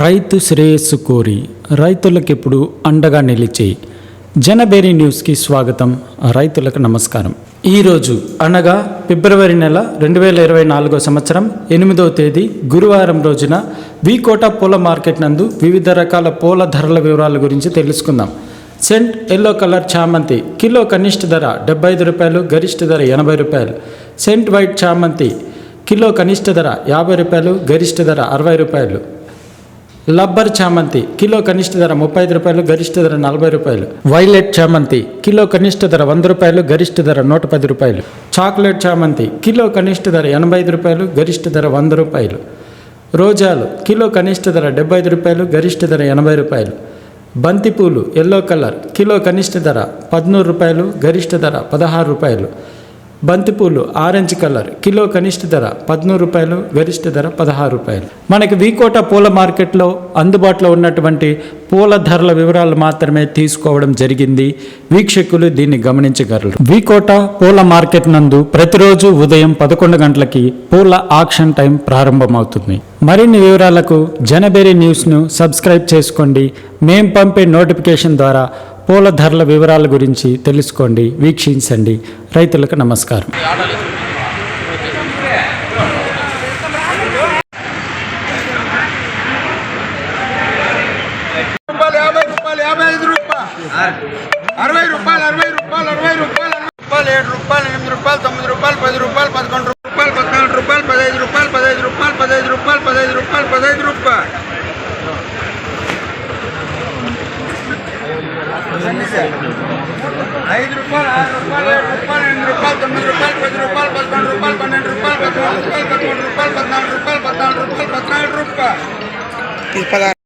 రైతు శ్రేయస్సు కోరి రైతులకు ఎప్పుడు అండగా నిలిచే జనబేరి న్యూస్కి స్వాగతం. రైతులకు నమస్కారం. ఈరోజు అనగా ఫిబ్రవరి నెల రెండు వేల ఇరవై నాలుగో సంవత్సరం ఎనిమిదవ తేదీ గురువారం రోజున వికోట పూల మార్కెట్ నందు వివిధ రకాల పూల ధరల వివరాల గురించి తెలుసుకుందాం. సెంట్ ఎల్లో కలర్ చామంతి కిలో కనిష్ట ధర డెబ్బై ఐదు రూపాయలు గరిష్ట ధర ఎనభై రూపాయలు. సెంట్ వైట్ చామంతి కిలో కనిష్ట ధర యాభై రూపాయలు గరిష్ట ధర అరవై రూపాయలు. లబ్బర్ చామంతి కిలో కనిష్ట ధర ముప్పై ఐదు రూపాయలు గరిష్ట ధర నలభై రూపాయలు. వైలెట్ చామంతి కిలో కనిష్ట ధర వంద రూపాయలు గరిష్ట ధర నూట పది రూపాయలు. చాక్లెట్ చామంతి కిలో కనిష్ట ధర ఎనభై ఐదు రూపాయలు గరిష్ట ధర వంద రూపాయలు. రోజాలు కిలో కనిష్ట ధర డెబ్బై ఐదు రూపాయలు గరిష్ట ధర ఎనభై రూపాయలు. బంతిపూలు ఎల్లో కలర్ కిలో కనిష్ట ధర పద్నూరు రూపాయలు గరిష్ట ధర పదహారు రూపాయలు. బంతిపూలు ఆరెంజ్ కలర్ కిలో కనిష్ట ధర పదమూడు రూపాయలు గరిష్ట ధర పదహారు రూపాయలు. మనకి వీకోట పూల మార్కెట్లో అందుబాటులో ఉన్నటువంటి పూల ధరల వివరాలు మాత్రమే తీసుకోవడం జరిగింది. వీక్షకులు దీన్ని గమనించగలరు. వీకోట పూల మార్కెట్ నందు ప్రతిరోజు ఉదయం పదకొండు గంటలకి పూల ఆక్షన్ టైం ప్రారంభమవుతుంది. మరిన్ని వివరాలకు జనబెరీ న్యూస్ను సబ్స్క్రైబ్ చేసుకోండి. మేం పంపే నోటిఫికేషన్ ద్వారా పూల ధరల వివరాల గురించి తెలుసుకోండి వీక్షించండి. రైతులకు నమస్కారం. యాభై రూపాయలు యాభై ఐదు అరవై రూపాయలు అరవై రూపాయలు అరవై రూపాయలు అరవై రూపాయలు ఏడు రూపాయలు ఎనిమిది రూపాయలు తొమ్మిది రూపాయలు పది రూపాయలు పదకొండు రూపాయలు పద్నాలుగు రూపాయలు పదహైదు రూపాయలు పదహైదు రూపాయలు పదహైదు రూపాయలు పదహైదు రూపాయలు పదహైదు రూపాయలు. ఐదు రూపాయలు ఆరు రూపాయలు ఏడు రూపాయలు ఎనిమిది రూపాయలు తొమ్మిది రూపాయలు పది రూపాయలు పదకొండు రూపాయలు పన్నెండు రూపాయలు పదమూడు రూపాయలు పదమూడు రూపాయలు పద్నాలుగు రూపాయలు పద్నాలుగు రూపాయలు పద్నాలుగు రూపాయలు